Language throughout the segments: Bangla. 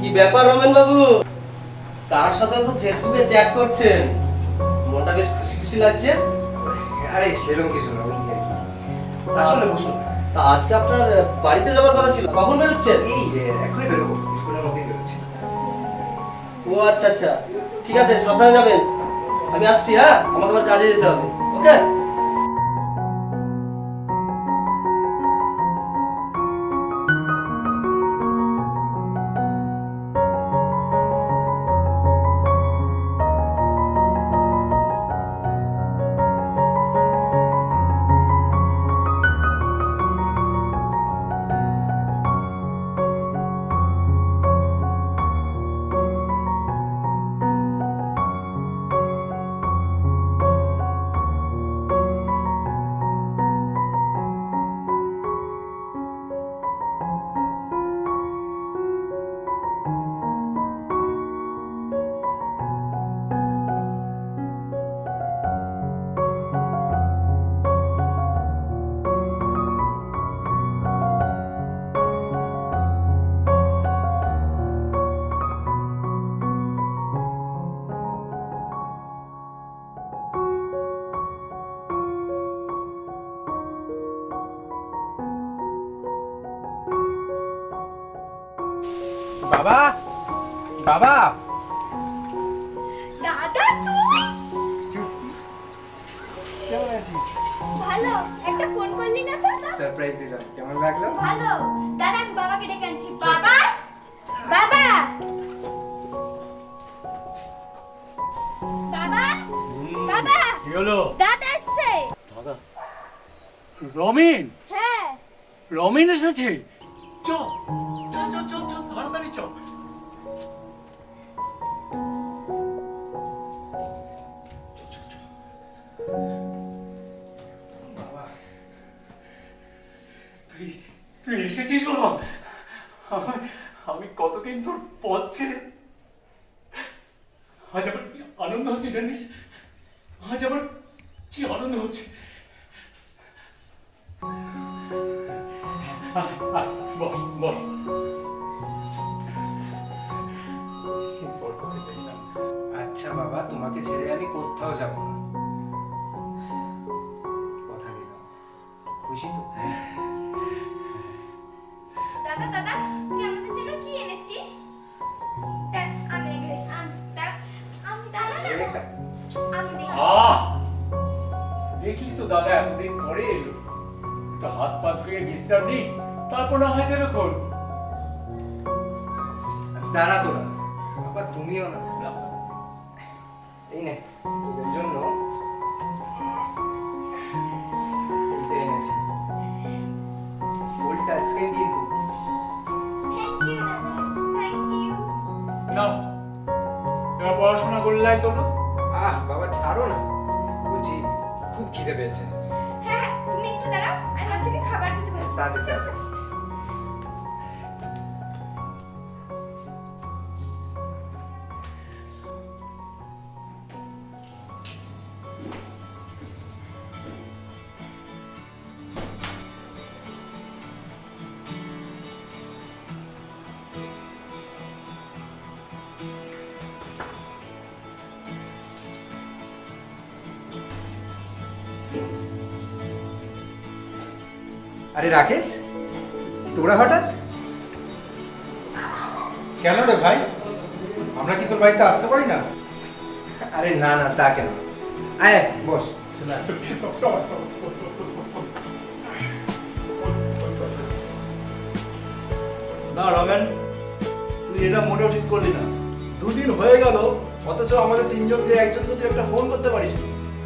কি ব্যাপার রমেন বাবু? কার সাথে তো ফেসবুকে চ্যাট করছেন? মনটা বেশ খুশি খুশি লাগছে। আরে সেরকম কিছু না আসলে বসুন তা আজকে আপনার বাড়িতে যাওয়ার কথা ছিল কখন বেরোচ্ছেন? এই এখনই বেরোবো স্কুলের মধ্যেই বেরোচ্ছি। ও আচ্ছা আচ্ছা ঠিক আছে সাবধানে যাবেন। আমি আসছি হ্যাঁ? আমাকে আবার কাজে যেতে হবে ওকে? বাবা। বাবা। দাদা তুই? কেমন আছিস? ভালো। একটা ফোন করলি না তো? সারপ্রাইজ দিলাম। কেমন লাগল? ভালো। দাদা আমি বাবাকে ডেকে আনছি। বাবা! বাবা! বাবা! বাবা! কি হলো? দাদা এসছে। দাদা রমিন? হ্যাঁ। রমিন এসেছে? চ এসেছিস বাবা আমি- কতদিন তোর পথ ছেড়ে আজ আনন্দ হচ্ছে জানিস? আজ আমার কি আনন্দ হচ্ছে? আচ্ছা বাবা তোমাকে ছেড়ে আমি কোথাও যাব না। কথা দিলাম খুশি তো? দাদা দাদা তুই আমাদের জন্য কি এনেছিস? আমি এগুলো আম- দেখ, আমি দাদা। আমি দেখি। দেখলি তো দাদা এতদিন পরে এলো। তো হাত পা ধুয়ে বিশ্রাম নিই তারপর না হয় দেবে খোল। দাঁড়া তোরা। বাবা তুমিও না। এই নে তোদের জন্য এইটা এনেছি। ফুল টাচ স্ক্রিন কিন্তু। নাও। এবার পড়াশোনা করলে তো না আহ বাবা ছাড়ো না। বলছি খুব খিদে পেয়েছে। হ্যাঁ হ্যাঁ তুমি একটু দাঁড়াও আমি মাসিকে খাবার দিতে বলছি। তাড়াতাড়ি। আরে রাকেশ তোরা হঠাৎ? কেন রে ভাই? আমরা কি তোর বাড়িতে আসতে পারি না? আরে না না তা কেন? আয় বস চলে না রমেন তুই এটা মোটেও ঠিক করলি না। দুদিন হয়ে গেল অথচ আমাদের তিনজনকে একজনকে তুই একটা ফোন করতে পারিস।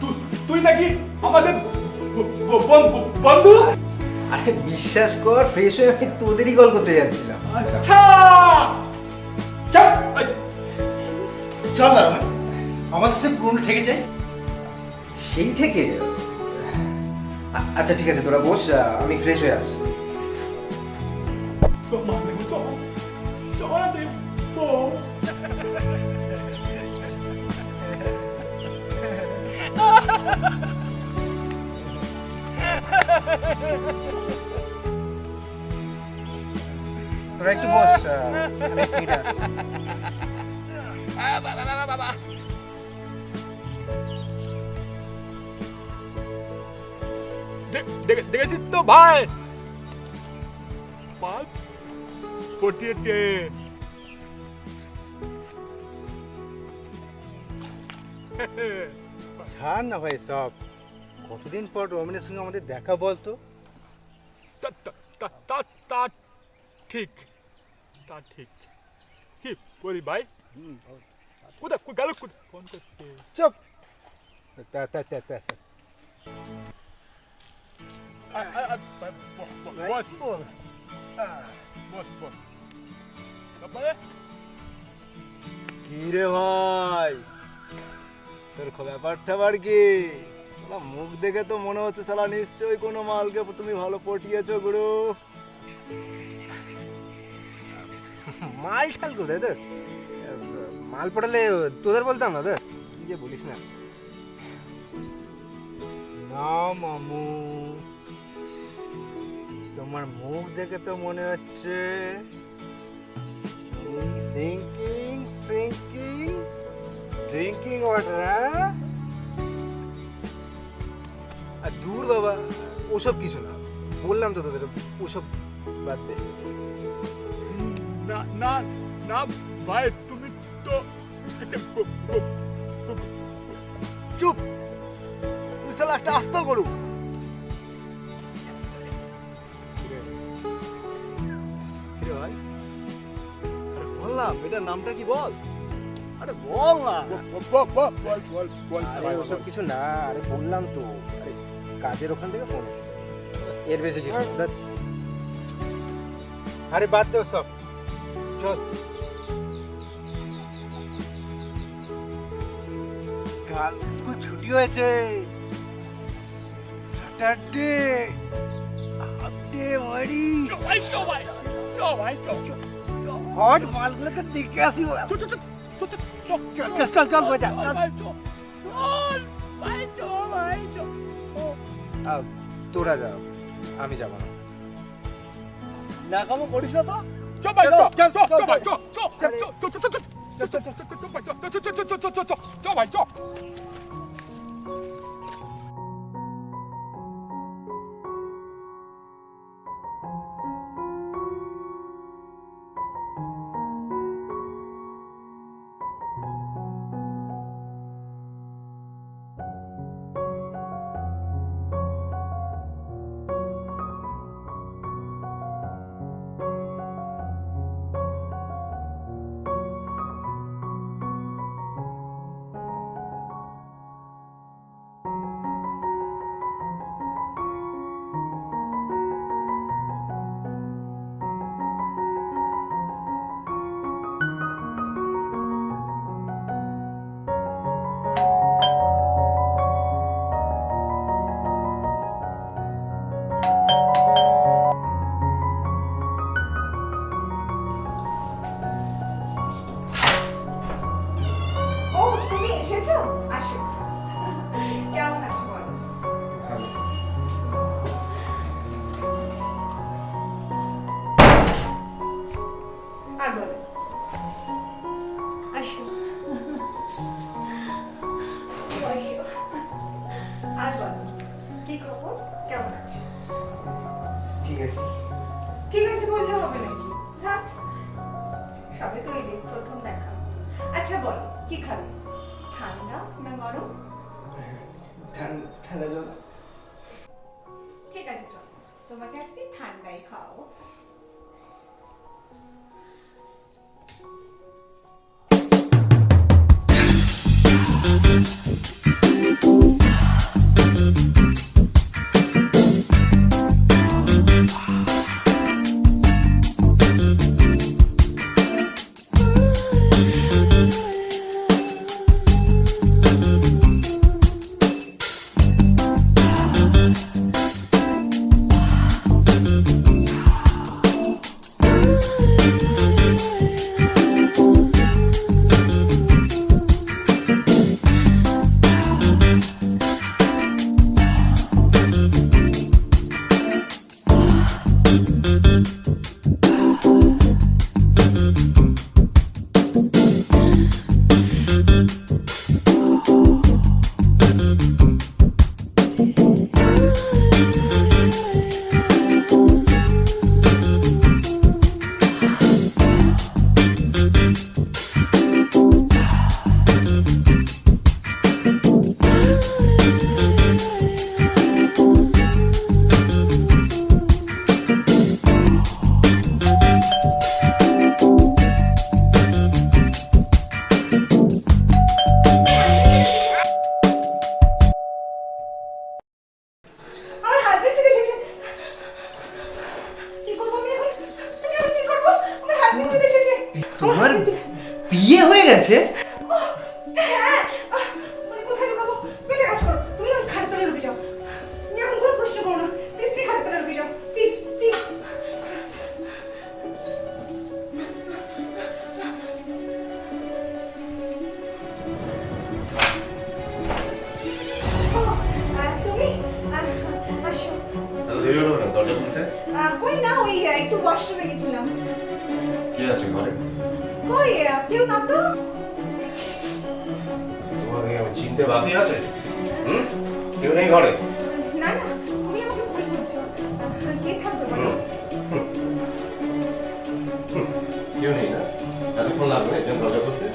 তুই তুই নাকি আমাদের বন্ধু? আরে বিশ্বাস কর ফ্রেশ হয়ে আমি তোদেরই কল করতে যাচ্ছিলাম। আচ্ছা। চল না আমাদের সে পুরনো থেকে যাই। সেই থেকে আচ্ছা ঠিক আছে তোরা বস আমি ফ্রেশ হয়ে দেবো, চল। চল, দেবো। তোরা একটু বস বাবা দেখেছিস তো ভাই মাছ পটিয়েছে ছাড় না ভাই সব কতদিন পর রমেনের সঙ্গে আমাদের দেখা বলতো? তা ঠিক তা ঠিক। কি করি ভাই? কোথা গেল? ফোন করতে। চপ। তা তা তা কি রে ভাই? তোর ব্যাপার বার কি? মুখ দেখে তো মনে হচ্ছে শালা নিশ্চয়ই কোনো মালকে তুমি ভালো পটিয়েছো, গুরু। মাল ঠাল কোথায় মাল পটালে তোদের বলতাম না তোর? কি যে বলিস না। না মামু, তোমার মুখ দেখে তো মনে হচ্ছে। সিঙ্কিং সিঙ্কিং ড্রিঙ্কিং ওয়াটার ওসব কিছু না। বললাম তো তোদের ওসব বাদ দে। না না না ভাই তুমি তো চুপ! তুই শালা একটা আস্ত করু? বললাম এটার নামটা কি বল? আরে বল না। বল বল বল আরে ওসব কিছু না আরে বললাম তো। আরে কাজের ওখান থেকে ফোন এসেছে एयरबेस की अरे बात दो सब। चल। कल আমি যাব না নাকামো করিস না তো চল ভাই, চল, চল, চল, ভাই, চল। চল, চল, চল, চল, চল, চল, চল, চল, চল, চল, চল, চল, চল, চল, চল, চল, চল, চল, চল কেউ নেই ঘরে? না না তুমি আমাকে ভুল করছ কে থাকবে বলো? কেউ নেই না? এতক্ষণ লাগবে একজন দরজা খুলতে?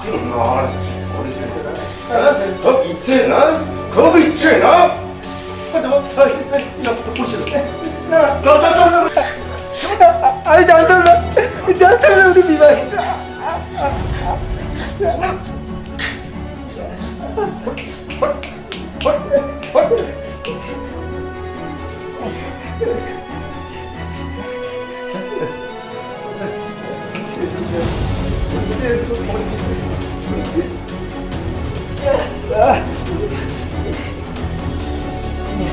아, 우리 팬들아. 더 있잖아. 더 있잖아. 너, 너, 보시오. 나, 너, 너, 너, 너. 아니, 잘 달라. 잘 달라, 우리 미마. Yeah. 诶你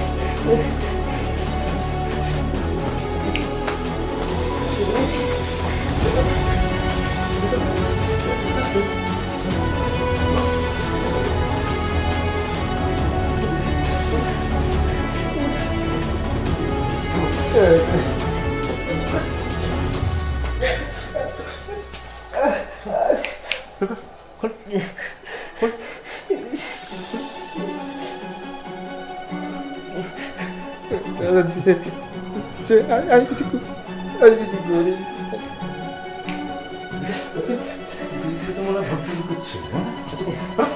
你 না উনি বিবাহিত আমি কিছু আমি কিছু করি What?